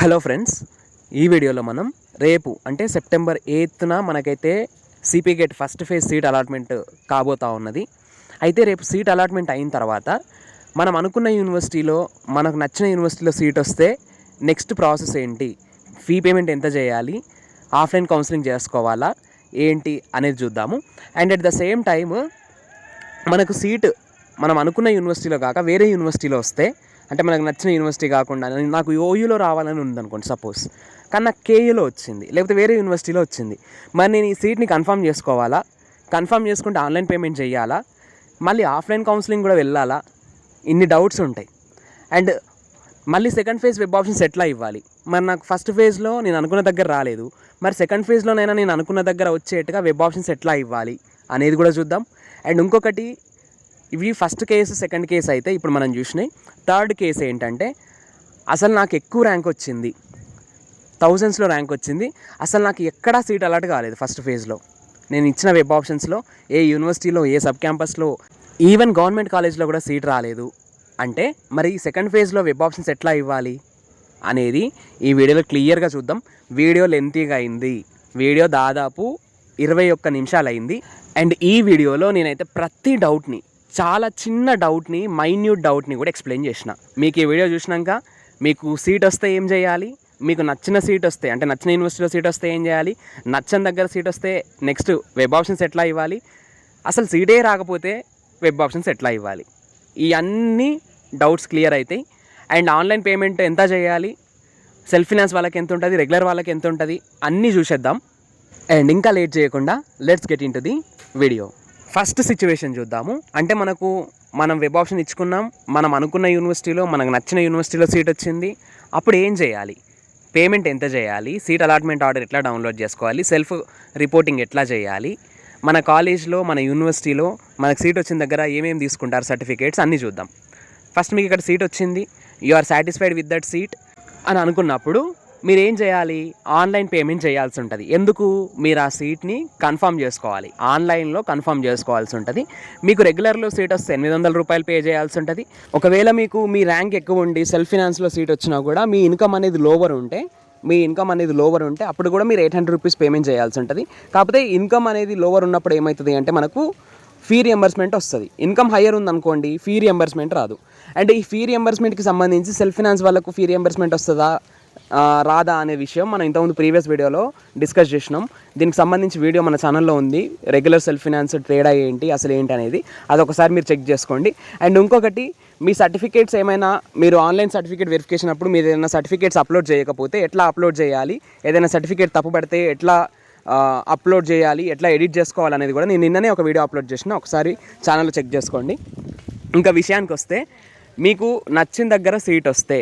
Hello friends ఈ వీడియోలో మనం రేపు అంటే సెప్టెంబర్ ఎయిత్న మనకైతే CP GET first phase seat allotment కాబోతా ఉన్నది. అయితే రేపు సీట్ అలాట్మెంట్ అయిన తర్వాత మనం అనుకున్న యూనివర్సిటీలో మనకు నచ్చిన యూనివర్సిటీలో సీట్ వస్తే నెక్స్ట్ ప్రాసెస్ ఏంటి? ఫీ పేమెంట్ ఎంత చేయాలి? ఆఫ్లైన్ కౌన్సిలింగ్ చేసుకోవాలా? ఏంటి అనేది చూద్దాము. And at the same time మనకు సీట్ మనం అనుకున్న యూనివర్సిటీలో కాక వేరే యూనివర్సిటీలో వస్తే అంటే మనకు నచ్చిన యూనివర్సిటీ కాకుండా నాకు ఓయూలో రావాలని ఉందనుకోండి సపోజ్. కానీ నాకు కేయూలో వచ్చింది లేకపోతే వేరే యూనివర్సిటీలో వచ్చింది. మరి నేను ఈ సీట్ని కన్ఫర్మ్ చేసుకోవాలా? కన్ఫర్మ్ చేసుకుంటే ఆన్లైన్ పేమెంట్ చేయాలా? మళ్ళీ ఆఫ్లైన్ కౌన్సిలింగ్ కూడా వెళ్ళాలా? ఇన్ని డౌట్స్ ఉంటాయి. అండ్ మళ్ళీ సెకండ్ ఫేజ్ వెబ్ ఆప్షన్స్ ఎట్లా ఇవ్వాలి మరి నాకు ఫస్ట్ ఫేజ్లో నేను అనుకున్న దగ్గర రాలేదు. మరి సెకండ్ ఫేజ్లోనైనా నేను అనుకున్న దగ్గర వచ్చేట్టుగా వెబ్ ఆప్షన్స్ ఎట్లా ఇవ్వాలి అనేది కూడా చూద్దాం. అండ్ ఇంకొకటి ఇవి ఫస్ట్ కేసు సెకండ్ కేసు అయితే ఇప్పుడు మనం చూసినాయి. థర్డ్ కేసు ఏంటంటే అసలు నాకు ఎక్కువ ర్యాంక్ వచ్చింది. థౌజండ్స్లో ర్యాంక్ వచ్చింది. అసలు నాకు ఎక్కడా సీట్ అలాట్ కాలేదు ఫస్ట్ ఫేజ్లో నేను ఇచ్చిన వెబ్ ఆప్షన్స్లో ఏ యూనివర్సిటీలో ఏ సబ్ క్యాంపస్లో ఈవెన్ గవర్నమెంట్ కాలేజ్లో కూడా సీట్ రాలేదు. అంటే మరి సెకండ్ ఫేజ్లో వెబ్ ఆప్షన్స్ ఎట్లా ఇవ్వాలి? అనేది ఈ వీడియోలో క్లియర్గా చూద్దాం. వీడియో లెంతీగా అయింది. వీడియో దాదాపు ఇరవై ఒక్క నిమిషాలు అయింది అండ్ ఈ వీడియోలో నేనైతే ప్రతి డౌట్ని చాలా చిన్న డౌట్ని మైన్యూట్ డౌట్ని కూడా ఎక్స్ప్లెయిన్ చేసిన. మీకు ఈ వీడియో చూసినాక మీకు సీట్ వస్తే ఏం చేయాలి? మీకు నచ్చిన సీట్ వస్తే అంటే నచ్చిన యూనివర్సిటీలో సీట్ వస్తే ఏం చేయాలి? నచ్చని దగ్గర సీట్ వస్తే నెక్స్ట్ వెబ్ ఆప్షన్స్ ఎట్లా ఇవ్వాలి? అసలు సీటే రాకపోతే వెబ్ ఆప్షన్స్ ఎట్లా ఇవ్వాలి? ఈ అన్ని డౌట్స్ క్లియర్ అవుతాయి అండ్ ఆన్లైన్ పేమెంట్ ఎంత చేయాలి? సెల్ఫ్ ఫినాన్స్ వాళ్ళకి ఎంత ఉంటుంది? రెగ్యులర్ వాళ్ళకి ఎంత ఉంటుంది? అన్నీ చూసేద్దాం. అండ్ ఇంకా లేట్ చేయకుండా let's get into the video first situation చూద్దాము. అంటే మనకు మనం వెబ్ ఆప్షన్ ఇచ్చుకున్నాం. మనం అనుకున్న యూనివర్సిటీలో మనకు నచ్చిన యూనివర్సిటీలో సీట్ వచ్చింది. అప్పుడు ఏం చేయాలి? పేమెంట్ ఎంత చేయాలి? సీట్ అలాట్మెంట్ ఆర్డర్ ఎట్లా డౌన్లోడ్ చేసుకోవాలి? సెల్ఫ్ రిపోర్టింగ్ ఎట్లా చేయాలి? మన కాలేజ్లో మన యూనివర్సిటీలో మనకు సీట్ వచ్చిన దగ్గర ఏమేమి తీసుకుంటారు? సర్టిఫికేట్స్ అన్నీ చూద్దాం. ఫస్ట్ మీకు ఇక్కడ సీట్ వచ్చింది. You are satisfied with that seat అని అనుకున్నప్పుడు మీరు ఏం చేయాలి? ఆన్లైన్ పేమెంట్ చేయాల్సి ఉంటుంది. ఎందుకు? మీరు ఆ సీట్ని కన్ఫర్మ్ చేసుకోవాలి. ఆన్లైన్లో కన్ఫర్మ్ చేసుకోవాల్సి ఉంటుంది. మీకు రెగ్యులర్లో సీట్ వస్తే ఎనిమిది వందల రూపాయలు పే చేయాల్సి ఉంటుంది. ఒకవేళ మీకు మీ ర్యాంక్ ఎక్కువ ఉండి సెల్ఫ్ ఫినాన్స్లో సీట్ వచ్చినా కూడా మీ ఇన్కమ్ అనేది లోవర్ ఉంటే మీ ఇన్కమ్ అనేది లోవర్ ఉంటే అప్పుడు కూడా మీరు ఎయిట్ హండ్రెడ్ రూపీస్ పేమెంట్ చేయాల్సి ఉంటుంది. కాకపోతే ఇన్కమ్ అనేది లోవర్ ఉన్నప్పుడు ఏమవుతుంది అంటే మనకు ఫీ రియంబర్స్మెంట్ వస్తుంది. ఇన్కమ్ హయ్యర్ ఉందనుకోండి ఫీ రియంబర్స్మెంట్ రాదు. అండ్ ఈ ఫీ రియంబర్స్మెంట్కి సంబంధించి సెల్ఫ్ ఫినాన్స్ వాళ్ళకు ఫీ రియంబర్స్మెంట్ వస్తుందా? రాదా అనే విషయం మనం ఇంతకుముందు ప్రీవియస్ వీడియోలో డిస్కస్ చేసినాం. దీనికి సంబంధించి వీడియో మన ఛానల్లో ఉంది. రెగ్యులర్ సెల్ఫ్ ఫినాన్స్ ట్రేడ్ ఏంటి అసలు ఏంటి అనేది. అదొకసారి మీరు చెక్ చేసుకోండి. అండ్ ఇంకొకటి మీ సర్టిఫికేట్స్ ఏమైనా మీరు ఆన్లైన్ సర్టిఫికేట్ వెరిఫికేషన్ అప్పుడు మీరు ఏదైనా సర్టిఫికేట్స్ అప్లోడ్ చేయకపోతే ఎట్లా అప్లోడ్ చేయాలి? ఏదైనా సర్టిఫికేట్ తప్పు పడితే ఎట్లా అప్లోడ్ చేయాలి? ఎట్లా ఎడిట్ చేసుకోవాలి అనేది కూడా నేను నిన్ననే ఒక వీడియో అప్లోడ్ చేసిన. ఒకసారి ఛానల్ చెక్ చేసుకోండి. ఇంకా విషయానికి వస్తే మీకు నచ్చిన దగ్గర సీట్ వస్తే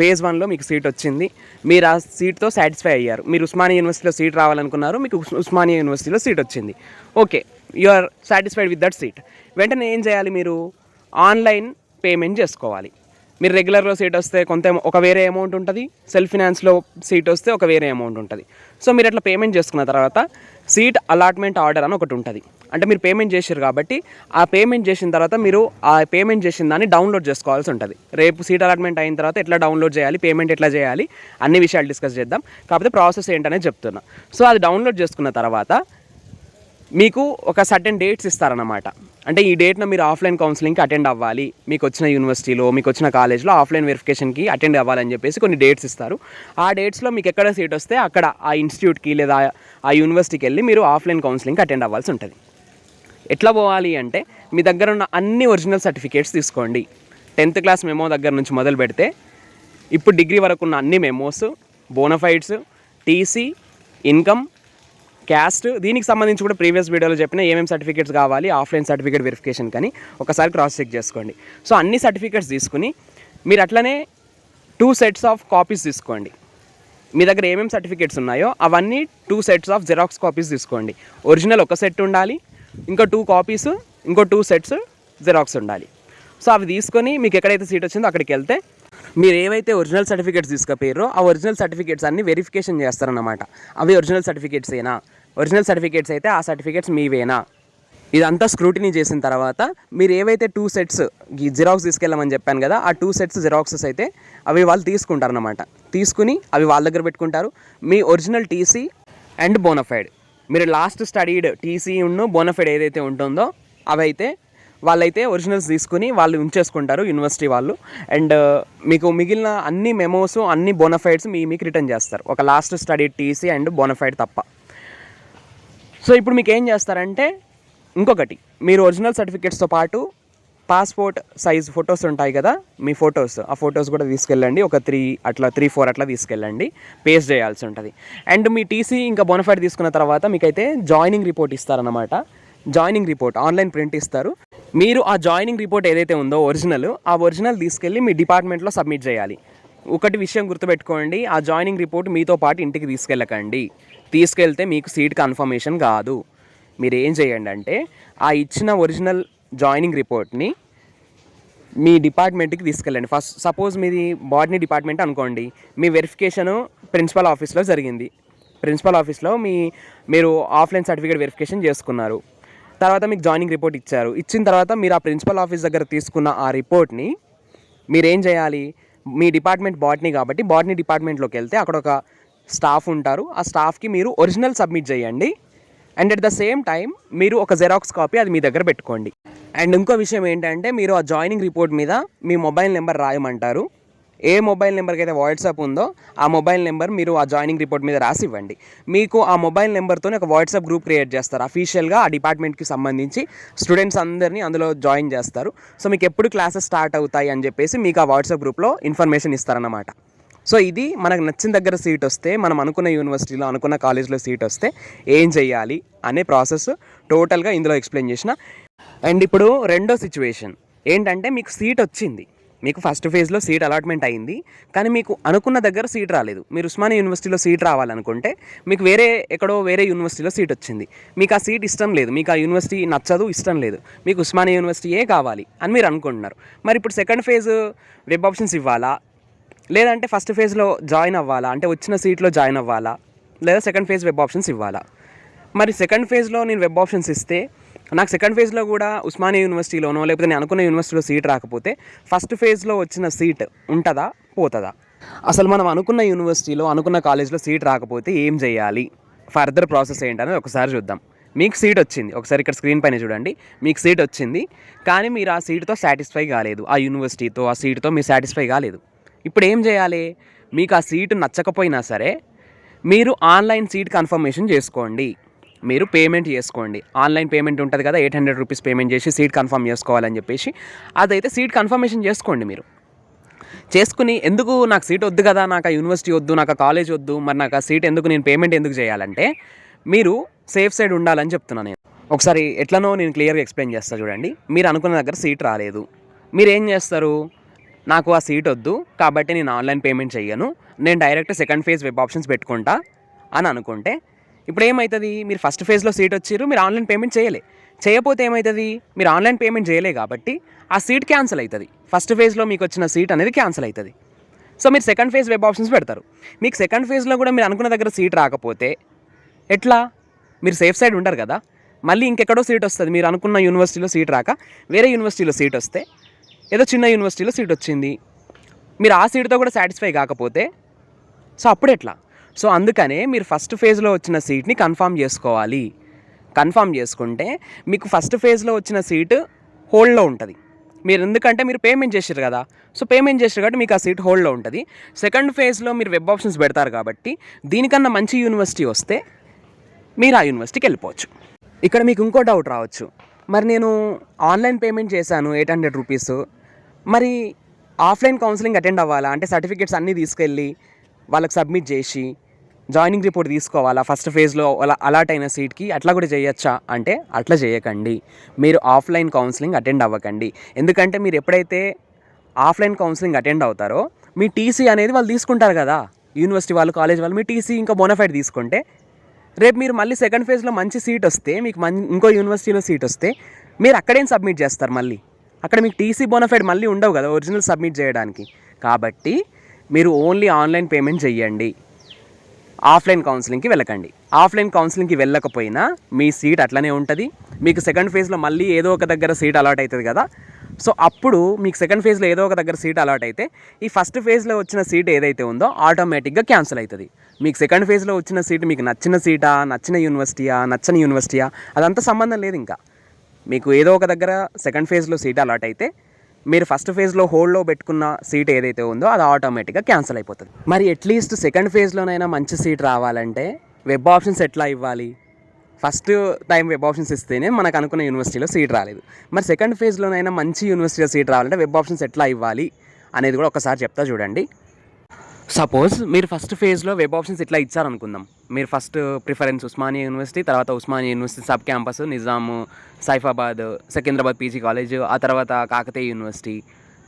ఫేజ్ వన్లో మీకు సీట్ వచ్చింది. మీరు ఆ సీట్తో సాటిస్ఫై అయ్యారు. మీరు ఉస్మానియా యూనివర్సిటీలో సీట్ రావాలనుకున్నారు మీకు ఉస్- ఉస్మానియా యూనివర్సిటీలో సీట్ వచ్చింది. Okay you are satisfied with that seat. వెంటనే ఏం చేయాలి మీరు? ఆన్లైన్ పేమెంట్ చేసుకోవాలి. మీరు రెగ్యులర్లో సీట్ వస్తే కొంత ఒక వేరే అమౌంట్ ఉంటుంది. సెల్ఫ్ ఫినాన్స్లో సీట్ వస్తే ఒక వేరే అమౌంట్ ఉంటుంది. సో మీరు అట్లా పేమెంట్ చేసుకున్న తర్వాత సీట్ అలాట్మెంట్ ఆర్డర్ అని ఒకటి ఉంటుంది. అంటే మీరు పేమెంట్ చేశారు కాబట్టి ఆ పేమెంట్ చేసిన తర్వాత మీరు ఆ పేమెంట్ చేసిన దాన్ని డౌన్లోడ్ చేసుకోవాల్సి ఉంటుంది. రేపు సీట్ అలాట్మెంట్ అయిన తర్వాత ఎట్లా డౌన్లోడ్ చేయాలి పేమెంట్ ఎట్లా చేయాలి అన్ని విషయాలు డిస్కస్ చేద్దాం. కాకపోతే ప్రాసెస్ ఏంటనేది చెప్తున్నా. సో అది డౌన్లోడ్ చేసుకున్న తర్వాత మీకు ఒక సర్టెన్ డేట్స్ ఇస్తారన్నమాట. అంటే ఈ డేట్న మీరు ఆఫ్లైన్ కౌన్సిలింగ్కి అటెండ్ అవ్వాలి. మీకు వచ్చిన యూనివర్సిటీలో మీకు వచ్చిన కాలేజ్లో ఆఫ్లైన్ వెరిఫికేషన్కి అటెండ్ అవ్వాలని చెప్పేసి కొన్ని డేట్స్ ఇస్తారు. ఆ డేట్స్లో మీకు ఎక్కడ సీట్ వస్తే అక్కడ ఆ ఇన్స్టిట్యూట్కి లేదా ఆ యూనివర్సిటీకి వెళ్ళి మీరు ఆఫ్లైన్ కౌన్సిలింగ్కి అటెండ్ అవ్వాల్సి ఉంటుంది. ఎట్లా పోవాలి అంటే మీ దగ్గర ఉన్న అన్ని ఒరిజినల్ సర్టిఫికేట్స్ తీసుకోండి. టెన్త్ క్లాస్ మెమో దగ్గర నుంచి మొదలు పెడితే ఇప్పుడు డిగ్రీ వరకు ఉన్న అన్ని memos bonafides TC income caste. దీనికి సంబంధించి కూడా ప్రీవియస్ వీడియోలో చెప్పిన ఏమేమి సర్టిఫికేట్స్ కావాలి ఆఫ్లైన్ సర్టిఫికేట్ వెరిఫికేషన్ కానీ ఒకసారి క్రాస్ చెక్ చేసుకోండి. సో అన్ని సర్టిఫికేట్స్ తీసుకుని మీరు అట్లనే టూ సెట్స్ ఆఫ్ కాపీస్ తీసుకోండి. మీ దగ్గర ఏమేమి సర్టిఫికేట్స్ ఉన్నాయో అవన్నీ two sets of xerox copies తీసుకోండి. ఒరిజినల్ ఒక సెట్ ఉండాలి ఇంకో టూ కాపీస్ ఇంకో టూ సెట్స్ జెరాక్స్ ఉండాలి. సో అవి తీసుకొని మీకు ఎక్కడైతే సీట్ వచ్చిందో అక్కడికి వెళ్తే మీరు ఏవైతే ఒరిజినల్ సర్టిఫికేట్స్ తీసుకుపోయారో ఆ ఒరిజినల్ సర్టిఫికేట్స్ అన్ని వెరిఫికేషన్ చేస్తారన్నమాట. అవి ఒరిజినల్ సర్టిఫికేట్స్ ఏనా? ఒరిజినల్ సర్టిఫికేట్స్ అయితే ఆ సర్టిఫికేట్స్ మీవేనా? ఇదంతా స్క్రూటినీ చేసిన తర్వాత మీరు ఏవైతే టూ సెట్స్ జిరాక్స్ తీసుకెళ్ళమని చెప్పాను కదా ఆ టూ సెట్స్ జిరాక్సెస్ అయితే అవి వాళ్ళు తీసుకుంటారు అనమాట తీసుకుని అవి వాళ్ళ దగ్గర పెట్టుకుంటారు. మీ ఒరిజినల్ టీసీ అండ్ బోనఫైడ్ మీరు లాస్ట్ స్టడీడ్ టీసీ ఉన్ను బోనఫైడ్ ఏదైతే ఉంటుందో అవైతే వాళ్ళైతే ఒరిజినల్స్ తీసుకుని వాళ్ళు ఉంచేసుకుంటారు యూనివర్సిటీ వాళ్ళు. అండ్ uh, మీకు మిగిలిన అన్ని మెమోస్ అన్ని బోనఫైడ్స్ మీ మీకు రిటర్న్ చేస్తారు. ఒక last study TC and bonafide తప్ప. సో ఇప్పుడు మీకు ఏం చేస్తారంటే ఇంకొకటి మీరు ఒరిజినల్ సర్టిఫికేట్స్తో పాటు పాస్పోర్ట్ సైజ్ ఫొటోస్ ఉంటాయి కదా మీ ఫొటోస్ ఆ ఫొటోస్ కూడా తీసుకెళ్ళండి. ఒక త్రీ అట్లా త్రీ ఫోర్ అట్లా తీసుకెళ్ళండి. పేస్ట్ చేయాల్సి ఉంటుంది. అండ్ మీ టీసీ ఇంకా బొనఫైడ్ తీసుకున్న తర్వాత మీకైతే జాయినింగ్ రిపోర్ట్ ఇస్తారనమాట జాయినింగ్ రిపోర్ట్ ఆన్లైన్ ప్రింట్ ఇస్తారు. మీరు ఆ జాయినింగ్ రిపోర్ట్ ఏదైతే ఉందో ఒరిజినల్ ఆ ఒరిజినల్ తీసుకెళ్ళి మీ డిపార్ట్మెంట్లో సబ్మిట్ చేయాలి. ఒకటి విషయం గుర్తుపెట్టుకోండి ఆ జాయినింగ్ రిపోర్ట్ మీతో పాటు ఇంటికి తీసుకెళ్ళకండి. తీసుకెళ్తే మీకు సీట్ కన్ఫర్మేషన్ కాదు. మీరు ఏం చేయండి అంటే ఆ ఇచ్చిన ఒరిజినల్ జాయినింగ్ రిపోర్ట్ని మీ డిపార్ట్మెంట్కి తీసుకెళ్ళండి. ఫస్ట్ సపోజ్ మీది బాటనీ డిపార్ట్మెంట్ అనుకోండి మీ వెరిఫికేషను ప్రిన్సిపల్ ఆఫీస్లో జరిగింది. ప్రిన్సిపల్ ఆఫీస్లో మీ మీరు ఆఫ్లైన్ సర్టిఫికేట్ వెరిఫికేషన్ చేసుకున్నారు. తర్వాత మీకు జాయినింగ్ రిపోర్ట్ ఇచ్చారు. ఇచ్చిన తర్వాత మీరు ఆ ప్రిన్సిపల్ ఆఫీస్ దగ్గర తీసుకున్న ఆ రిపోర్ట్ని మీరేం చేయాలి? మీ డిపార్ట్మెంట్ బాటనీ కాబట్టి బాటనీ డిపార్ట్మెంట్లోకి వెళ్తే అక్కడ ఒక స్టాఫ్ ఉంటారు. ఆ స్టాఫ్కి మీరు ఒరిజినల్ సబ్మిట్ చేయండి. And at the same time మీరు ఒక జెరాక్స్ కాపీ అది మీ దగ్గర పెట్టుకోండి. అండ్ ఇంకో విషయం ఏంటంటే మీరు ఆ జాయినింగ్ రిపోర్ట్ మీద మీ మొబైల్ నెంబర్ రాయమంటారు. ఏ మొబైల్ నెంబర్కి అయితే వాట్సాప్ ఉందో ఆ మొబైల్ నెంబర్ మీరు ఆ జాయినింగ్ రిపోర్ట్ మీద రాసి ఇవ్వండి. మీకు ఆ మొబైల్ నెంబర్తో ఒక వాట్సాప్ గ్రూప్ క్రియేట్ చేస్తారు. అఫీషియల్గా ఆ డిపార్ట్మెంట్కి సంబంధించి స్టూడెంట్స్ అందరినీ అందులో జాయిన్ చేస్తారు. సో మీకు ఎప్పుడు క్లాసెస్ స్టార్ట్ అవుతాయి అని చెప్పేసి మీకు ఆ వాట్సాప్ గ్రూప్లో ఇన్ఫర్మేషన్ ఇస్తారన్నమాట. సో ఇది మనకు నచ్చిన దగ్గర సీట్ వస్తే మనం అనుకున్న యూనివర్సిటీలో అనుకున్న కాలేజ్లో సీట్ వస్తే ఏం చేయాలి అనే ప్రాసెస్ టోటల్గా ఇందులో ఎక్స్ప్లెయిన్ చేసిన. అండ్ ఇప్పుడు రెండో సిచ్యువేషన్. ఏంటంటే మీకు సీట్ వచ్చింది. మీకు ఫస్ట్ ఫేజ్లో సీట్ అలాట్మెంట్ అయింది. కానీ మీకు అనుకున్న దగ్గర సీట్ రాలేదు. మీరు ఉస్మానియా యూనివర్సిటీలో సీట్ రావాలనుకుంటే మీకు వేరే ఎక్కడో వేరే యూనివర్సిటీలో సీట్ వచ్చింది. మీకు ఆ సీట్ ఇష్టం లేదు. మీకు ఆ యూనివర్సిటీ నచ్చదు ఇష్టం లేదు. మీకు ఉస్మానియా యూనివర్సిటీయే కావాలి అని మీరు అనుకుంటున్నారు. మరి ఇప్పుడు సెకండ్ ఫేజ్ వెబ్ ఆప్షన్స్ ఇవ్వాలా? లేదంటే ఫస్ట్ ఫేజ్లో జాయిన్ అవ్వాలా? అంటే వచ్చిన సీట్లో జాయిన్ అవ్వాలా? లేదా సెకండ్ ఫేజ్ వెబ్ ఆప్షన్స్ ఇవ్వాలా? మరి సెకండ్ ఫేజ్లో నేను వెబ్ ఆప్షన్స్ ఇస్తే నాకు సెకండ్ ఫేజ్లో కూడా ఉస్మానియా యూనివర్సిటీలోనో లేకపోతే నేను అనుకున్న యూనివర్సిటీలో సీట్ రాకపోతే ఫస్ట్ ఫేజ్లో వచ్చిన సీట్ ఉంటుందా? పోతుందా? అసలు మనం అనుకున్న యూనివర్సిటీలో అనుకున్న కాలేజ్లో సీట్ రాకపోతే ఏం చేయాలి? ఫర్దర్ ప్రాసెస్ ఏంటనేది ఒకసారి చూద్దాం. మీకు సీట్ వచ్చింది. ఒకసారి ఇక్కడ స్క్రీన్ పైన చూడండి. మీకు సీట్ వచ్చింది. కానీ మీరు ఆ సీట్తో సాటిస్ఫై కాలేదు. ఆ యూనివర్సిటీతో ఆ సీట్తో మీరు సాటిస్ఫై కాలేదు. ఇప్పుడు ఏం చేయాలి? మీకు ఆ సీటు నచ్చకపోయినా సరే మీరు ఆన్లైన్ సీట్ కన్ఫర్మేషన్ చేసుకోండి. మీరు పేమెంట్ చేసుకోండి. ఆన్లైన్ పేమెంట్ ఉంటుంది కదా ఎయిట్ హండ్రెడ్ రూపీస్ పేమెంట్ చేసి సీట్ కన్ఫర్మ్ చేసుకోవాలని చెప్పేసి అదైతే సీట్ కన్ఫర్మేషన్ చేసుకోండి మీరు. చేసుకుని ఎందుకు నాకు సీట్ వద్దు కదా నాకు ఆ యూనివర్సిటీ వద్దు నాకు ఆ కాలేజ్ వద్దు మరి నాకు ఆ సీట్ ఎందుకు నేను పేమెంట్ ఎందుకు చేయాలంటే మీరు సేఫ్ సైడ్ ఉండాలని చెప్తున్నాను నేను. ఒకసారి ఎట్లనో నేను క్లియర్గా ఎక్స్ప్లెయిన్ చేస్తాను చూడండి. మీరు అనుకున్న దగ్గర సీట్ రాలేదు. మీరు ఏం చేస్తారు? నాకు ఆ సీట్ వద్దు కాబట్టి నేను ఆన్లైన్ పేమెంట్ చేయను నేను direct second phase web options పెట్టుకుంటా అని అనుకుంటే ఇప్పుడు ఏమవుతుంది మీరు ఫస్ట్ ఫేజ్లో సీట్ వచ్చిర్రు మీరు ఆన్లైన్ పేమెంట్ చేయలే. చేయకపోతే ఏమవుతుంది మీరు ఆన్లైన్ పేమెంట్ చేయలే కాబట్టి ఆ సీట్ క్యాన్సిల్ అవుతుంది ఫస్ట్ ఫేజ్లో మీకు వచ్చిన సీట్ అనేది క్యాన్సిల్ అవుతుంది సో మీరు సెకండ్ ఫేజ్ వెబ్ ఆప్షన్స్ పెడతారు. మీకు సెకండ్ ఫేజ్లో కూడా మీరు అనుకున్న దగ్గర సీట్ రాకపోతే ఎట్లా? మీరు సేఫ్ సైడ్ ఉండరు కదా. మళ్ళీ ఇంకెక్కడో సీట్ వస్తుంది. మీరు అనుకున్న యూనివర్సిటీలో సీట్ రాక వేరే యూనివర్సిటీలో సీట్ వస్తే ఏదో చిన్న యూనివర్సిటీలో సీట్ వచ్చింది. మీరు ఆ సీట్తో కూడా సాటిస్ఫై కాకపోతే సో అప్పుడు ఎట్లా? సో అందుకనే మీరు ఫస్ట్ ఫేజ్లో వచ్చిన సీట్ని కన్ఫామ్ చేసుకోవాలి. కన్ఫామ్ చేసుకుంటే మీకు ఫస్ట్ ఫేజ్లో వచ్చిన సీటు హోల్డ్లో ఉంటుంది. మీరు ఎందుకంటే మీరు పేమెంట్ చేసారు కదా. సో పేమెంట్ చేసారు కాబట్టి మీకు ఆ సీట్ హోల్డ్లో ఉంటుంది. సెకండ్ ఫేజ్లో మీరు వెబ్ ఆప్షన్స్ పెడతారు కాబట్టి దీనికన్నా మంచి యూనివర్సిటీ వస్తే మీరు ఆ యూనివర్సిటీకి వెళ్ళిపోవచ్చు. ఇక్కడ మీకు ఇంకో డౌట్ రావచ్చు. మరి నేను ఆన్లైన్ పేమెంట్ చేశాను ఎయిట్ హండ్రెడ్ రూపీస్ మరి ఆఫ్లైన్ కౌన్సిలింగ్ అటెండ్ అవ్వాలా? అంటే సర్టిఫికేట్స్ అన్నీ తీసుకెళ్ళి వాళ్ళకి సబ్మిట్ చేసి జాయినింగ్ రిపోర్ట్ తీసుకోవాలా? ఫస్ట్ ఫేజ్లో అలా అలాట్ అయిన సీట్కి అట్లా కూడా చేయొచ్చా? అంటే అట్లా చేయకండి. మీరు ఆఫ్లైన్ కౌన్సిలింగ్ అటెండ్ అవ్వకండి. ఎందుకంటే మీరు ఎప్పుడైతే ఆఫ్లైన్ కౌన్సిలింగ్ అటెండ్ అవుతారో మీ టీసీ అనేది వాళ్ళు తీసుకుంటారు కదా? యూనివర్సిటీ వాళ్ళు కాలేజ్ వాళ్ళు మీ టీసీ ఇంకా బోనఫైడ్ తీసుకుంటే రేపు మీరు మళ్ళీ సెకండ్ ఫేజ్లో మంచి సీట్ వస్తే మీకు మన్ ఇంకో యూనివర్సిటీలో సీట్ వస్తే మీరు అక్కడేం సబ్మిట్ చేస్తారు మళ్ళీ? అక్కడ మీకు టీసీ బోనఫైడ్ మళ్ళీ ఉండవు కదా ఒరిజినల్ సబ్మిట్ చేయడానికి. కాబట్టి మీరు ఓన్లీ ఆన్లైన్ పేమెంట్ చెయ్యండి. ఆఫ్లైన్ కౌన్సిలింగ్కి వెళ్ళకండి. ఆఫ్లైన్ కౌన్సిలింగ్కి వెళ్ళకపోయినా మీ సీట్ అట్లనే ఉంటుంది. మీకు సెకండ్ ఫేజ్లో మళ్ళీ ఏదో ఒక దగ్గర సీట్ అలాట్ అవుతుంది కదా. సో అప్పుడు మీకు సెకండ్ ఫేజ్లో ఏదో ఒక దగ్గర సీట్ అలాట్ అయితే ఈ ఫస్ట్ ఫేజ్లో వచ్చిన సీట్ ఏదైతే ఉందో ఆటోమేటిక్గా క్యాన్సిల్ అవుతుంది. మీకు సెకండ్ ఫేజ్లో వచ్చిన సీట్ మీకు నచ్చిన సీటా నచ్చిన యూనివర్సిటీయా నచ్చని యూనివర్సిటీయా అదంతా సంబంధం లేదు ఇంకా. మీకు ఏదో ఒక దగ్గర సెకండ్ ఫేజ్లో సీట్ అలాట్ అయితే మీరు ఫస్ట్ ఫేజ్లో హోల్డ్లో పెట్టుకున్న సీట్ ఏదైతే ఉందో అది ఆటోమేటిక్గా క్యాన్సిల్ అయిపోతుంది. మరి అట్లీస్ట్ సెకండ్ ఫేజ్లోనైనా మంచి సీట్ రావాలంటే వెబ్ ఆప్షన్స్ ఎట్లా ఇవ్వాలి? ఫస్ట్ టైం వెబ్ ఆప్షన్స్ ఇస్తేనే మనకు అనుకున్న యూనివర్సిటీలో సీట్ రాలేదు. మరి సెకండ్ ఫేజ్లోనైనా మంచి యూనివర్సిటీలో సీట్ రావాలంటే వెబ్ ఆప్షన్స్ ఎట్లా ఇవ్వాలి అనేది కూడా ఒకసారి చెప్తా చూడండి. సపోజ్ మీరు ఫస్ట్ ఫేజ్లో వెబ్ ఆప్షన్స్ ఇట్లా ఇచ్చారనుకుందాం. మీరు ఫస్ట్ ప్రిఫరెన్స్ ఉస్మానియా యూనివర్సిటీ తర్వాత Osmania university sub campus Nizam Saifabad Secunderabad PG college ఆ తర్వాత Kakatiya university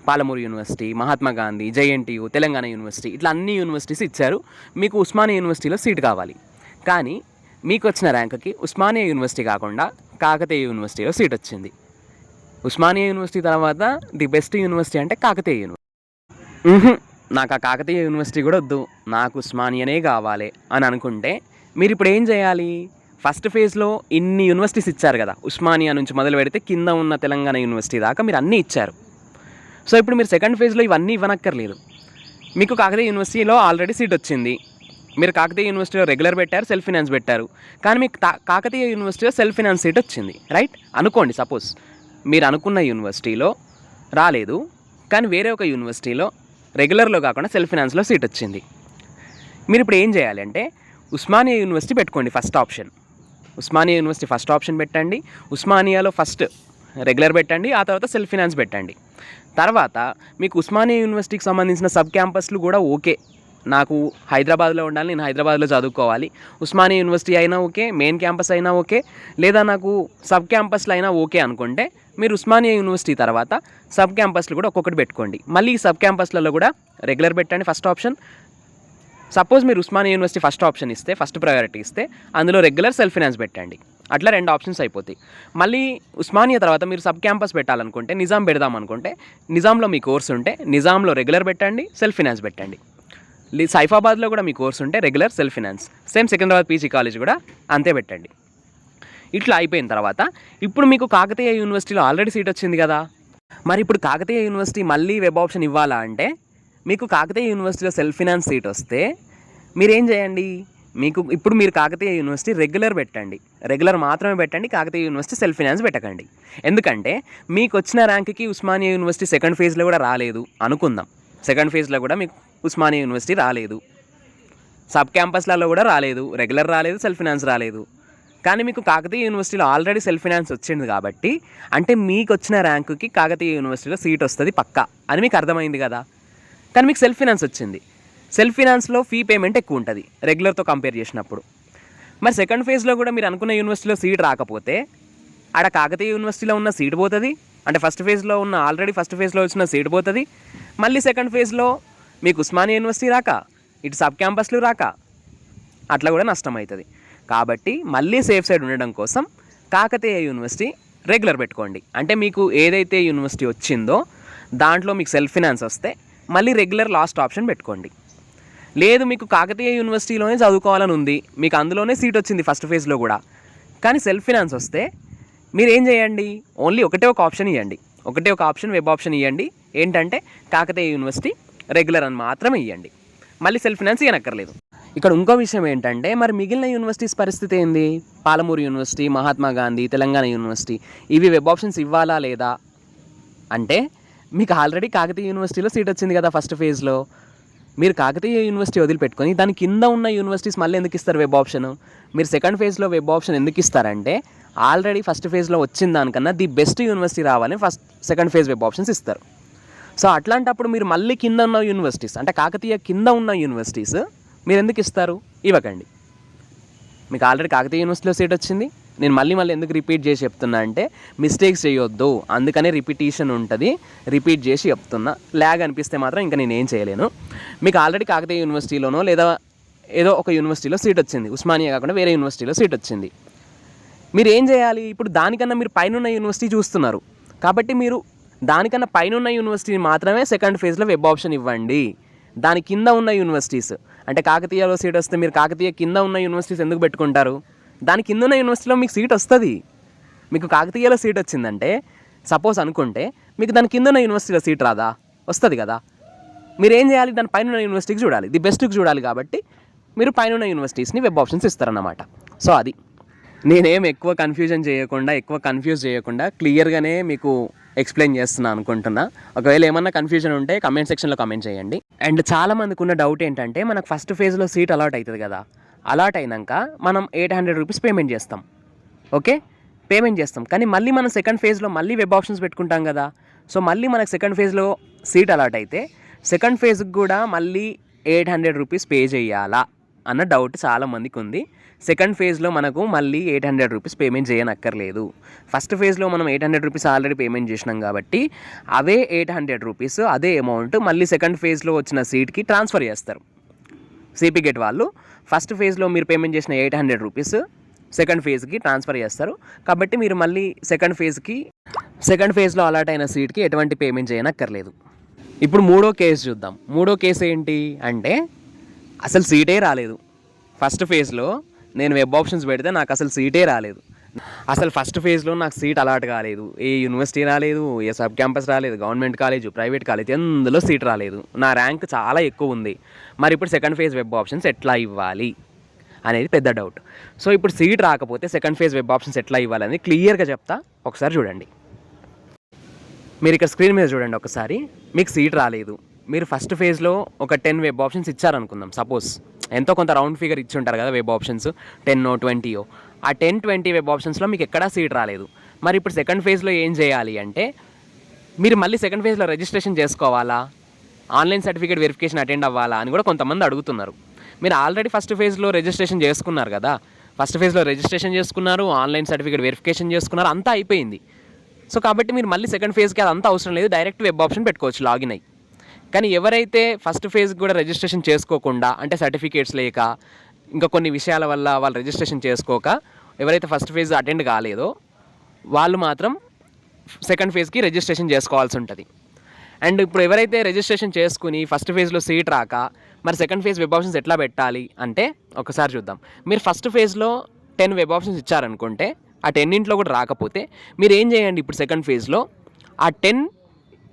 Palamuru university Mahatma Gandhi JNTU Telangana university ఇట్లా అన్ని యూనివర్సిటీస్ ఇచ్చారు. మీకు ఉస్మానియా యూనివర్సిటీలో సీట్ కావాలి. కానీ మీకు వచ్చిన ర్యాంక్కి ఉస్మానియా యూనివర్సిటీ కాకుండా కాకతీయ యూనివర్సిటీలో సీట్ వచ్చింది. ఉస్మానియా యూనివర్సిటీ తర్వాత ది బెస్ట్ యూనివర్సిటీ అంటే కాకతీయ యూనివర్సిటీ. నాకు ఆ కాకతీయ యూనివర్సిటీ కూడా వద్దు. నాకు ఉస్మానియానే కావాలి అని అనుకుంటే మీరు ఇప్పుడు ఏం చేయాలి? ఫస్ట్ ఫేజ్లో ఇన్ని యూనివర్సిటీస్ ఇచ్చారు కదా ఉస్మానియా నుంచి మొదలు పెడితే కింద ఉన్న తెలంగాణ యూనివర్సిటీ దాకా మీరు అన్నీ ఇచ్చారు. సో ఇప్పుడు మీరు సెకండ్ ఫేజ్లో ఇవన్నీ ఇవ్వనక్కర్లేదు. మీకు కాకతీయ యూనివర్సిటీలో ఆల్రెడీ సీట్ వచ్చింది. మీరు కాకతీయ యూనివర్సిటీలో రెగ్యులర్ పెట్టారు సెల్ఫ్ ఫినాన్స్ పెట్టారు. కానీ మీకు కాకతీయ యూనివర్సిటీలో సెల్ఫ్ ఫినాన్స్ సీట్ వచ్చింది రైట్? అనుకోండి సపోజ్ మీరు అనుకున్న యూనివర్సిటీలో రాలేదు కానీ వేరే ఒక యూనివర్సిటీలో రెగ్యులర్లో కాకుండా సెల్ఫ్ ఫినాన్స్లో సీట్ వచ్చింది. మీరు ఇప్పుడు ఏం చేయాలి అంటే ఉస్మానియా యూనివర్సిటీ పెట్టుకోండి first option. Osmania university first option పెట్టండి. ఉస్మానియాలో ఫస్ట్ రెగ్యులర్ పెట్టండి. ఆ తర్వాత సెల్ఫ్ ఫినాన్స్ పెట్టండి. తర్వాత మీకు ఉస్మానియా యూనివర్సిటీకి సంబంధించిన సబ్ క్యాంపస్లు కూడా ఓకే. నాకు హైదరాబాద్లో ఉండాలి. నేను హైదరాబాద్లో చదువుకోవాలి. ఉస్మానియా యూనివర్సిటీ అయినా ఓకే. మెయిన్ క్యాంపస్ అయినా ఓకే. లేదా నాకు సబ్ క్యాంపస్లు అయినా ఓకే అనుకుంటే మీరు ఉస్మానియా యూనివర్సిటీ తర్వాత సబ్ క్యాంపస్లు కూడా ఒక్కొక్కటి పెట్టుకోండి. మళ్ళీ ఈ సబ్ క్యాంపస్లలో కూడా రెగ్యులర్ పెట్టండి ఫస్ట్ ఆప్షన్. సపోజ్ మీరు ఉస్మానియా యూనివర్సిటీ ఫస్ట్ ఆప్షన్ ఇస్తే ఫస్ట్ ప్రయారిటీ ఇస్తే అందులో రెగ్యులర్ సెల్ఫ్ ఫినాన్స్ పెట్టండి. అట్లా రెండు ఆప్షన్స్ అయిపోతాయి. మళ్ళీ ఉస్మానియా తర్వాత మీరు సబ్ క్యాంపస్ పెట్టాలనుకుంటే నిజాం పెడదాం అనుకుంటే నిజాంలో మీ కోర్స్ ఉంటే నిజాంలో రెగ్యులర్ పెట్టండి సెల్ఫ్ ఫినాన్స్ పెట్టండి. లీ- సైఫాబాద్లో కూడా మీ కోర్స్ ఉంటే regular self finance. Same Secunderabad PG college కూడా అంతే పెట్టండి. ఇట్లా అయిపోయిన తర్వాత ఇప్పుడు మీకు కాకతీయ యూనివర్సిటీలో ఆల్రెడీ సీట్ వచ్చింది కదా. మరి ఇప్పుడు కాకతీయ యూనివర్సిటీ మళ్ళీ వెబ్ ఆప్షన్ ఇవ్వాలా అంటే మీకు కాకతీయ యూనివర్సిటీలో సెల్ఫ్ ఫినాన్స్ సీట్ వస్తే మీరేం చేయండి? మీకు ఇప్పుడు మీరు కాకతీయ యూనివర్సిటీ రెగ్యులర్ పెట్టండి. రెగ్యులర్ మాత్రమే పెట్టండి కాకతీయ యూనివర్సిటీ సెల్ఫ్ ఫినాన్స్ పెట్టకండి. ఎందుకంటే మీకు వచ్చిన ర్యాంక్కి ఉస్మానియా యూనివర్సిటీ సెకండ్ ఫేజ్లో కూడా రాలేదు అనుకుందాం. సెకండ్ ఫేజ్లో కూడా మీకు ఉస్మానియా యూనివర్సిటీ రాలేదు. సబ్ క్యాంపస్లలో కూడా రాలేదు. రెగ్యులర్ రాలేదు సెల్ఫ్ ఫినాన్స్ రాలేదు. కానీ మీకు కాకతీయ యూనివర్సిటీలో ఆల్రెడీ సెల్ఫ్ ఫినాన్స్ వచ్చింది కాబట్టి అంటే మీకు వచ్చిన ర్యాంకుకి కాకతీయ యూనివర్సిటీలో సీట్ వస్తుంది పక్కా అని మీకు అర్థమైంది కదా. కానీ మీకు సెల్ఫ్ ఫినాన్స్ వచ్చింది. సెల్ఫ్ ఫినాన్స్లో ఫీ పేమెంట్ ఎక్కువ ఉంటుంది రెగ్యులర్తో కంపేర్ చేసినప్పుడు. మరి సెకండ్ ఫేజ్లో కూడా మీరు అనుకున్న యూనివర్సిటీలో సీట్ రాకపోతే ఆడ కాకతీయ యూనివర్సిటీలో ఉన్న సీట్ పోతుంది. అంటే ఫస్ట్ ఫేజ్లో ఉన్న ఆల్రెడీ ఫస్ట్ ఫేజ్లో వచ్చిన సీట్ పోతుంది. మళ్ళీ సెకండ్ ఫేజ్లో మీకు ఉస్మానియా యూనివర్సిటీ రాక ఇటు సబ్ క్యాంపస్లు రాక అట్లా కూడా నష్టం అవుతుంది కాబట్టి మళ్ళీ సేఫ్ సైడ్ ఉండడం కోసం కాకతీయ యూనివర్సిటీ రెగ్యులర్ పెట్టుకోండి. అంటే మీకు ఏదైతే యూనివర్సిటీ వచ్చిందో దాంట్లో మీకు సెల్ఫ్ ఫినాన్స్ వస్తే మళ్ళీ రెగ్యులర్ లాస్ట్ ఆప్షన్ పెట్టుకోండి. లేదు మీకు కాకతీయ యూనివర్సిటీలోనే చదువుకోవాలని ఉంది మీకు అందులోనే సీట్ వచ్చింది ఫస్ట్ ఫేజ్లో కూడా. కానీ సెల్ఫ్ ఫినాన్స్ వస్తే మీరు ఏం చేయండి? ఓన్లీ ఒకటే ఒక ఆప్షన్ ఇవ్వండి ఒకటే ఒక ఆప్షన్ వెబ్ ఆప్షన్ ఇవ్వండి ఏంటంటే కాకతీయ యూనివర్సిటీ రెగ్యులర్ అని మాత్రమే ఇవ్వండి మళ్ళీ సెల్ఫ్ ఫినాన్స్ ఇవ్వనక్కర్లేదు ఇక్కడ ఇంకో విషయం ఏంటంటే మరి మిగిలిన యూనివర్సిటీస్ పరిస్థితి ఏంది? పాలమూరు యూనివర్సిటీ మహాత్మా గాంధీ తెలంగాణ యూనివర్సిటీ ఇవి వెబ్ ఆప్షన్స్ ఇవ్వాలా లేదా? అంటే మీకు ఆల్రెడీ కాకతీయ యూనివర్సిటీలో సీట్ వచ్చింది కదా ఫస్ట్ ఫేజ్లో మీరు కాకతీయ యూనివర్సిటీ వదిలిపెట్టుకొని దాని కింద ఉన్న యూనివర్సిటీస్ మళ్ళీ ఎందుకు ఇస్తారు వెబ్ ఆప్షన్ మీరు సెకండ్ ఫేజ్లో వెబ్ ఆప్షన్ ఎందుకు ఇస్తారంటే ఆల్రెడీ ఫస్ట్ ఫేజ్లో వచ్చిన దానికన్నా ది బెస్ట్ యూనివర్సిటీ రావాలని first second phase web options ఇస్తారు. సో అట్లాంటప్పుడు మీరు మళ్ళీ కింద ఉన్న యూనివర్సిటీస్ అంటే కాకతీయ కింద ఉన్న యూనివర్సిటీస్ మీరు ఎందుకు ఇస్తారు? ఇవ్వకండి. మీకు ఆల్రెడీ కాకతీయ యూనివర్సిటీలో సీట్ వచ్చింది. నేను మళ్ళీ మళ్ళీ ఎందుకు రిపీట్ చేసి చెప్తున్నా అంటే మిస్టేక్స్ చేయొద్దు. అందుకనే రిపిటీషన్ ఉంటుంది. రిపీట్ చేసి చెప్తున్నా. ల్యాగ్ అనిపిస్తే మాత్రం ఇంకా నేను ఏం చేయలేను. మీకు ఆల్రెడీ కాకతీయ యూనివర్సిటీలోనో లేదా ఏదో ఒక యూనివర్సిటీలో సీట్ వచ్చింది. ఉస్మానియా కాకుండా వేరే యూనివర్సిటీలో సీట్ వచ్చింది. మీరు ఏం చేయాలి? ఇప్పుడు దానికన్నా మీరు పైనున్న యూనివర్సిటీ చూస్తున్నారు. కాబట్టి మీరు దానికన్నా పైన ఉన్న మాత్రమే సెకండ్ ఫేజ్లో వెబ్ ఆప్షన్ ఇవ్వండి. దాని కింద ఉన్న యూనివర్సిటీస్. అంటే కాకతీయలో సీట్ వస్తే మీరు కాకతీయ కింద ఉన్న యూనివర్సిటీస్ ఎందుకు పెట్టుకుంటారు? దాని కింద ఉన్న యూనివర్సిటీలో మీకు సీట్ వస్తుంది. మీకు కాకతీయలో సీట్ వచ్చిందంటే సపోజ్ అనుకుంటే మీకు దాని కింద ఉన్న యూనివర్సిటీలో సీట్ రాదా? వస్తుంది కదా. మీరు ఏం చేయాలి? దాని పైన ఉన్న యూనివర్సిటీకి చూడాలి. ది బెస్ట్కి చూడాలి కాబట్టి మీరు పైన ఉన్న యూనివర్సిటీస్ని వెబ్ ఆప్షన్స్ ఇస్తారన్నమాట. సో అది. నేనేం ఎక్కువ కన్ఫ్యూజన్ చేయకుండా ఎక్కువ కన్ఫ్యూజ్ చేయకుండా క్లియర్గానే మీకు ఎక్స్ప్లెయిన్ చేస్తున్నాను అనుకుంటున్నా. ఒకవేళ ఏమన్నా కన్ఫ్యూజన్ ఉంటే కమెంట్ సెక్షన్లో కమెంట్ చేయండి. అండ్ చాలా మందికి ఉన్న డౌట్ ఏంటంటే మనకు ఫస్ట్ ఫేజ్లో సీట్ అలాట్ అవుతుంది కదా. అలాట్ అయినాక మనం ఎయిట్ హండ్రెడ్ రూపీస్ పేమెంట్ చేస్తాం. ఓకే పేమెంట్ చేస్తాం. కానీ మళ్ళీ మనం సెకండ్ ఫేజ్లో మళ్ళీ వెబ్ ఆప్షన్స్ పెట్టుకుంటాం కదా. సో మళ్ళీ మనకు సెకండ్ ఫేజ్లో సీట్ అలాట్ అయితే సెకండ్ ఫేజ్కి కూడా మళ్ళీ ఎయిట్ హండ్రెడ్ రూపీస్ పే చేయాలా? అన్న డౌట్ చాలా మందికి ఉంది సెకండ్ ఫేజ్లో మనకు మళ్ళీ ఎయిట్ హండ్రెడ్ రూపీస్ పేమెంట్ చేయనక్కర్లేదు. ఫస్ట్ ఫేజ్లో మనం eight hundred rupees already payment చేసినాం కాబట్టి అవే ఎయిట్ హండ్రెడ్ రూపీస్ అదే అమౌంట్ మళ్ళీ సెకండ్ ఫేజ్లో వచ్చిన సీట్కి ట్రాన్స్ఫర్ చేస్తారు. సిపి గేట్ వాళ్ళు ఫస్ట్ ఫేజ్లో మీరు పేమెంట్ చేసిన ఎయిట్ హండ్రెడ్ రూపీస్ సెకండ్ ఫేజ్కి ట్రాన్స్ఫర్ చేస్తారు. కాబట్టి మీరు మళ్ళీ సెకండ్ ఫేజ్కి సెకండ్ ఫేజ్లో అలాట్ అయిన సీట్కి ఎటువంటి పేమెంట్ చేయనక్కర్లేదు. ఇప్పుడు మూడో కేసు చూద్దాం. మూడో కేసు ఏంటి అంటే అసలు సీటే రాలేదు. ఫస్ట్ ఫేజ్లో నేను వెబ్ ఆప్షన్స్ పెడితే నాకు అసలు సీటే రాలేదు. అసలు ఫస్ట్ ఫేజ్లో నాకు సీట్ అలాట్ కాలేదు. ఏ యూనివర్సిటీ రాలేదు ఏ సబ్ క్యాంపస్ రాలేదు గవర్నమెంట్ కాలేజ్ ప్రైవేట్ కాలేజ్ ఎందులో సీట్ రాలేదు. నా ర్యాంక్ చాలా ఎక్కువ ఉంది. మరి ఇప్పుడు సెకండ్ ఫేజ్ వెబ్ ఆప్షన్స్ ఎట్లా ఇవ్వాలి అనేది పెద్ద డౌట్ సో ఇప్పుడు సీట్ రాకపోతే సెకండ్ ఫేజ్ వెబ్ ఆప్షన్స్ ఎట్లా ఇవ్వాలని క్లియర్గా చెప్తా. ఒకసారి చూడండి. మీరు ఇక్కడ స్క్రీన్ మీద చూడండి ఒకసారి. మీకు సీట్ రాలేదు. మీరు ఫస్ట్ ఫేజ్లో ఒక టెన్ వెబ్ ఆప్షన్స్ ఇచ్చారనుకుందాం. సపోజ్ ఎంతో కొంత రౌండ్ ఫిగర్ ఇచ్చి ఉంటారు కదా వెబ్ ఆప్షన్స్ టెన్ ట్వంటీయో. ఆ టెన్ ట్వంటీ వెబ్ ఆప్షన్స్లో మీకు ఎక్కడా సీట్ రాలేదు. మరి ఇప్పుడు సెకండ్ ఫేజ్లో ఏం చేయాలి అంటే మీరు మళ్ళీ సెకండ్ ఫేజ్లో రిజిస్ట్రేషన్ చేసుకోవాలా? ఆన్లైన్ సర్టిఫికేట్ వెరిఫికేషన్ అటెండ్ అవ్వాలా అని కూడా కొంతమంది అడుగుతున్నారు. మీరు ఆల్రెడీ ఫస్ట్ ఫేజ్లో రిజిస్ట్రేషన్ చేసుకున్నారు కదా ఫస్ట్ ఫేజ్లో రిజిస్ట్రేషన్ చేసుకున్నారు ఆన్లైన్ సర్టిఫికేట్ వెరిఫికేషన్ చేసుకున్నారు అంతా అయిపోయింది. సో కాబట్టి మీరు మళ్ళీ సెకండ్ ఫేజ్కి అదంతా అవసరం లేదు డైరెక్ట్ వెబ్ ఆప్షన్ పెట్టుకోవచ్చు లాగిన్ అయ్యి. కానీ ఎవరైతే ఫస్ట్ ఫేజ్కి కూడా రిజిస్ట్రేషన్ చేసుకోకుండా అంటే సర్టిఫికేట్స్ లేక ఇంకా కొన్ని విషయాల వల్ల వాళ్ళు రిజిస్ట్రేషన్ చేసుకోక ఎవరైతే ఫస్ట్ ఫేజ్ అటెండ్ కాలేదో వాళ్ళు మాత్రం సెకండ్ ఫేజ్కి రిజిస్ట్రేషన్ చేసుకోవాల్సి ఉంటుంది. అండ్ ఇప్పుడు ఎవరైతే రిజిస్ట్రేషన్ చేసుకుని ఫస్ట్ ఫేజ్లో సీట్ రాక మరి సెకండ్ ఫేజ్ వెబ్ ఆప్షన్స్ ఎట్లా పెట్టాలి అంటే ఒకసారి చూద్దాం. మీరు ఫస్ట్ ఫేజ్లో టెన్ వెబ్ ఆప్షన్స్ ఇచ్చారనుకుంటే ఆ టెన్నింట్లో కూడా రాకపోతే మీరు ఏం చేయండి ఇప్పుడు సెకండ్ ఫేజ్లో ఆ టెన్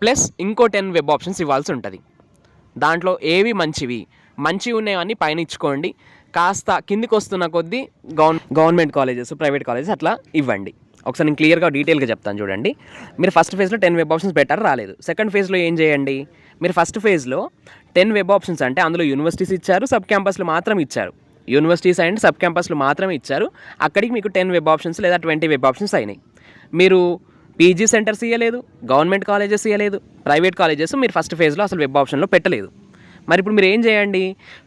ప్లస్ ఇంకో టెన్ వెబ్ ఆప్షన్స్ ఇవ్వాల్సి ఉంటుంది. దాంట్లో ఏవి మంచివి? మంచివి ఉన్నాయని పైన ఇచ్చుకోండి కాస్త కిందికి వస్తున్న కొద్దీ govern government colleges private colleges అట్లా ఇవ్వండి. ఒకసారి నేను క్లియర్గా డీటెయిల్గా చెప్తాను చూడండి. మీరు ఫస్ట్ ఫేజ్లో టెన్ వెబ్ ఆప్షన్స్ పెట్టారు రాలేదు. సెకండ్ ఫేజ్లో ఏం చేయండి? మీరు ఫస్ట్ ఫేజ్లో టెన్ వెబ్ ఆప్షన్స్ అంటే అందులో యూనివర్సిటీస్ ఇచ్చారు సబ్ క్యాంపస్లు మాత్రం ఇచ్చారు. యూనివర్సిటీస్ అండ్ సబ్ క్యాంపస్లు మాత్రమే ఇచ్చారు. అక్కడికి మీకు టెన్ వెబ్ ఆప్షన్స్ లేదా ట్వంటీ వెబ్ ఆప్షన్స్ అయినాయి. మీరు పీజీ సెంటర్స్ ఇవ్వలేదు గవర్నమెంట్ కాలేజెస్ ఇవ్వలేదు ప్రైవేట్ కాలేజెస్ మీరు ఫస్ట్ ఫేజ్లో అసలు వెబ్ ఆప్షన్లో పెట్టలేదు. మరి ఇప్పుడు మీరు ఏం చేయండి?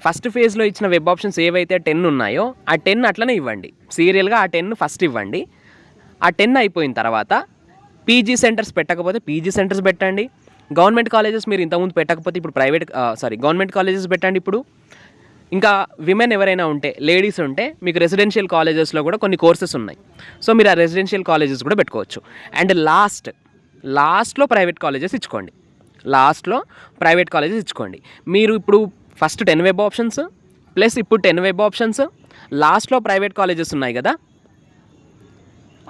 ఫస్ట్ ఫేజ్లో ఇచ్చిన వెబ్ ఆప్షన్స్ ఏవైతే టెన్ ఉన్నాయో ఆ టెన్ అట్లనే ఇవ్వండి. సీరియల్గా ఆ టెన్ ఫస్ట్ ఇవ్వండి. ఆ టెన్ అయిపోయిన తర్వాత పీజీ సెంటర్స్ పెట్టకపోతే పీజీ సెంటర్స్ పెట్టండి. గవర్నమెంట్ కాలేజెస్ మీరు ఇంతకుముందు పెట్టకపోతే ఇప్పుడు ప్రైవేట్ సారీ గవర్నమెంట్ కాలేజెస్ పెట్టండి ఇప్పుడు. ఇంకా విమెన్ ఎవరైనా ఉంటే లేడీస్ ఉంటే మీకు రెసిడెన్షియల్ కాలేజెస్లో కూడా కొన్ని కోర్సెస్ ఉన్నాయి. సో మీరు ఆ రెసిడెన్షియల్ కాలేజెస్ కూడా పెట్టుకోవచ్చు. అండ్ లాస్ట్ లాస్ట్లో ప్రైవేట్ కాలేజెస్ ఇచ్చుకోండి. లాస్ట్లో ప్రైవేట్ కాలేజెస్ ఇచ్చుకోండి. మీరు ఇప్పుడు first ten web options plus ఇప్పుడు టెన్ వెబ్ ఆప్షన్స్ లాస్ట్లో ప్రైవేట్ కాలేజెస్ ఉన్నాయి కదా?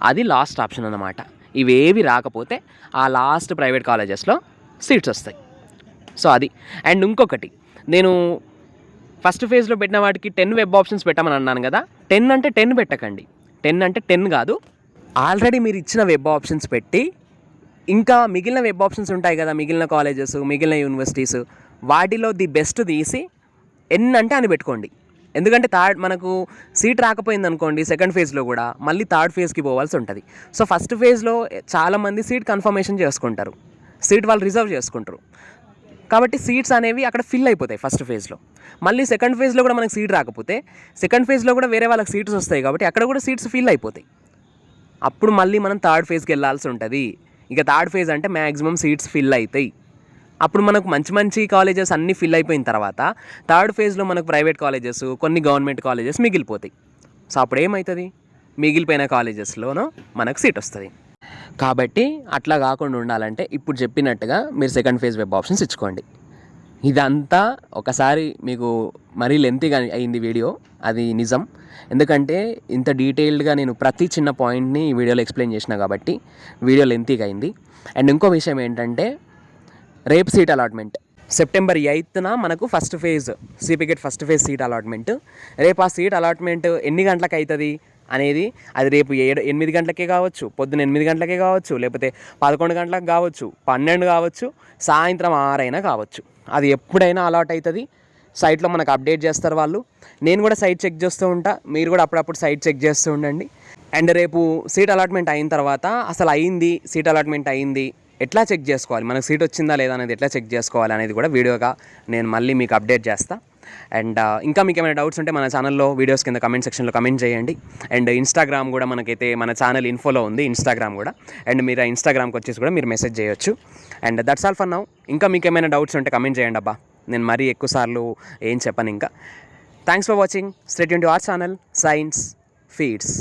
అది లాస్ట్ ఆప్షన్ అన్నమాట. ఇవేవి రాకపోతే ఆ లాస్ట్ ప్రైవేట్ కాలేజెస్లో సీట్స్ వస్తాయి. సో అది. అండ్ ఇంకొకటి నేను ఫస్ట్ ఫేజ్లో పెట్టిన వాటికి టెన్ వెబ్ ఆప్షన్స్ పెట్టమని అన్నాను కదా. టెన్ అంటే టెన్ పెట్టకండి. టెన్ అంటే టెన్ కాదు. ఆల్రెడీ మీరు ఇచ్చిన వెబ్ ఆప్షన్స్ పెట్టి ఇంకా మిగిలిన వెబ్ ఆప్షన్స్ ఉంటాయి కదా మిగిలిన కాలేజెస్ మిగిలిన యూనివర్సిటీస్ వాటిలో ది బెస్ట్ తీసి ఎన్ అంటే అని పెట్టుకోండి. ఎందుకంటే థర్డ్ మనకు సీట్ రాకపోయింది అనుకోండి సెకండ్ ఫేజ్లో కూడా మళ్ళీ థర్డ్ ఫేజ్కి పోవాల్సి ఉంటుంది. సో ఫస్ట్ ఫేజ్లో చాలామంది సీట్ కన్ఫర్మేషన్ చేసుకుంటారు. సీట్ వాళ్ళు రిజర్వ్ చేసుకుంటారు. కాబట్టి సీట్స్ అనేవి అక్కడ ఫిల్ అయిపోతాయి ఫస్ట్ ఫేజ్లో మళ్ళీ సెకండ్ ఫేజ్లో కూడా మనకు సీట్ రాకపోతే సెకండ్ ఫేజ్లో కూడా వేరే వాళ్ళకి సీట్స్ వస్తాయి కాబట్టి అక్కడ కూడా సీట్స్ ఫిల్ అయిపోతాయి. అప్పుడు మళ్ళీ మనం థర్డ్ ఫేజ్కి వెళ్ళాల్సి ఉంటుంది. ఇక థర్డ్ ఫేజ్ అంటే మ్యాక్సిమం సీట్స్ ఫిల్ అవుతాయి అప్పుడు మనకు మంచి మంచి కాలేజెస్ అన్నీ ఫిల్ అయిపోయిన తర్వాత థర్డ్ ఫేజ్లో మనకు ప్రైవేట్ కాలేజెస్ కొన్ని గవర్నమెంట్ కాలేజెస్ మిగిలిపోతాయి. సో అప్పుడు ఏమవుతుంది మిగిలిపోయిన కాలేజెస్లోనూ మనకు సీట్ వస్తుంది. కాబట్టి అట్లా కాకుండా ఉండాలంటే ఇప్పుడు చెప్పినట్టుగా మీరు సెకండ్ ఫేజ్ వెబ్ ఆప్షన్స్ ఇచ్చుకోండి. ఇదంతా ఒకసారి మీకు మరీ లెంతీగా అయింది వీడియో అది నిజం. ఎందుకంటే ఇంత డీటెయిల్డ్గా నేను ప్రతి చిన్న పాయింట్ని ఈ వీడియోలో ఎక్స్ప్లెయిన్ చేసిన కాబట్టి వీడియో లెంతీగా అయింది. అండ్ ఇంకో విషయం ఏంటంటే రేపు సీట్ అలాట్మెంట్ సెప్టెంబర్ ఎయిత్న మనకు first phase CPGET first phase seat allotment రేపు ఆ సీట్ అలాట్మెంట్ ఎన్ని గంటలకు అవుతుంది అనేది అది రేపు ఏడు ఎనిమిది గంటలకే కావచ్చు పొద్దున ఎనిమిది గంటలకే కావచ్చు లేకపోతే పదకొండు గంటలకు కావచ్చు పన్నెండు కావచ్చు సాయంత్రం ఆరైనా కావచ్చు. అది ఎప్పుడైనా అలాట్ అవుతుంది. సైట్లో మనకు అప్డేట్ చేస్తారు వాళ్ళు. నేను కూడా సైట్ చెక్ చేస్తూ ఉంటా. మీరు కూడా అప్పుడప్పుడు సైట్ చెక్ చేస్తూ ఉండండి. అండ్ రేపు సీట్ అలాట్మెంట్ అయిన తర్వాత అసలు అయింది సీట్ అలాట్మెంట్ అయింది ఎట్లా చెక్ చేసుకోవాలి? మనకు సీట్ వచ్చిందా లేదా అనేది ఎట్లా చెక్ చేసుకోవాలి అనేది కూడా వీడియోగా నేను మళ్ళీ మీకు అప్డేట్ చేస్తా. అండ్ ఇంకా మీకు ఏమైనా డౌట్స్ ఉంటే మన ఛానల్లో వీడియోస్ కింద కమెంట్ సెక్షన్లో కమెంట్ చేయండి. అండ్ ఇన్స్టాగ్రామ్ కూడా మనకైతే మన ఛానల్ ఇన్ఫోలో ఉంది ఇన్స్టాగ్రామ్ కూడా. అండ్ మీరు ఆ ఇన్స్టాగ్రామ్కి వచ్చేసి కూడా మీరు మెసేజ్ చేయొచ్చు. And that's all for now ఇంకా మీకు ఏమైనా డౌట్స్ ఉంటే కమెంట్ చేయండి అబ్బా. నేను మరీ ఎక్కువ సార్లు ఏం చెప్పను ఇంకా. Thanks for watching stay tuned to our channel Science Feeds